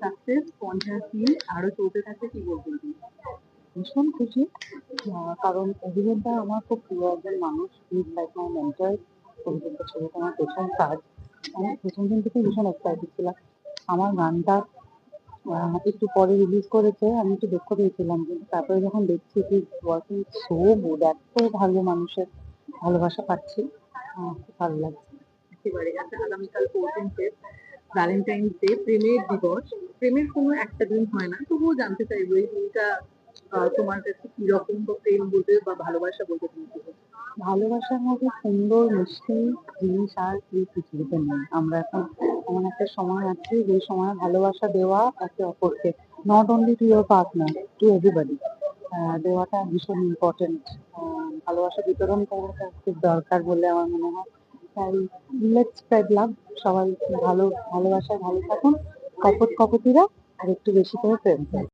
Success পঞ্চাশ দিন আরও চলতে থাকবে কি বলবেন ভীষণ খুশি। কারণ অভিজ্ঞতা আমার খুব প্রিয় একজন মানুষ ইজ লাইক মাই মেন্টার অভিজ্ঞতা ছবিটা আমার প্রথম কাজ। আমি প্রথম দিন থেকে ভীষণ এক্সাইটেড ছিলাম। আমার গানটা একটু পরে রিলিজ করেছে। আমি একটু দুঃখ পেয়েছিলাম কিন্তু তারপরে যখন দেখছি কি ওয়ার্কিং সো গুড এত ভালো মানুষের ভালোবাসা পাচ্ছি। আহ, খুব ভালো লাগছে। একেবারে। আচ্ছা আগামীকাল ফোরটিন ফেব ভ্যালেন্টাইন্স ডে প্রেমের দিবস। প্রেমের কোনো একটা দিন হয় না। তবুও জানতে চাইব এই দিনটা তোমার কাছে কীরকম বা প্রেম বলতে বা ভালোবাসা বলতে তুমি ভালোবাসার মধ্যে সুন্দর, মিষ্টি জিনিস আর এই পৃথিবীতে নেই। আমরা এখন এমন একটা সময় আছে যে সময় ভালোবাসা দেওয়া একে অপরকে not only to your partner to everybody দেওয়াটা ভীষণ ইম্পর্টেন্ট ভালোবাসা বিতরণ করাটা খুব দরকার বলে আমার মনে হয়। তাই লেটস স্প্রেড লাভ সবাই ভালো, ভালোবাসায় ভালো থাকুন। কপট কপতিরা আর একটু বেশি করে প্রেম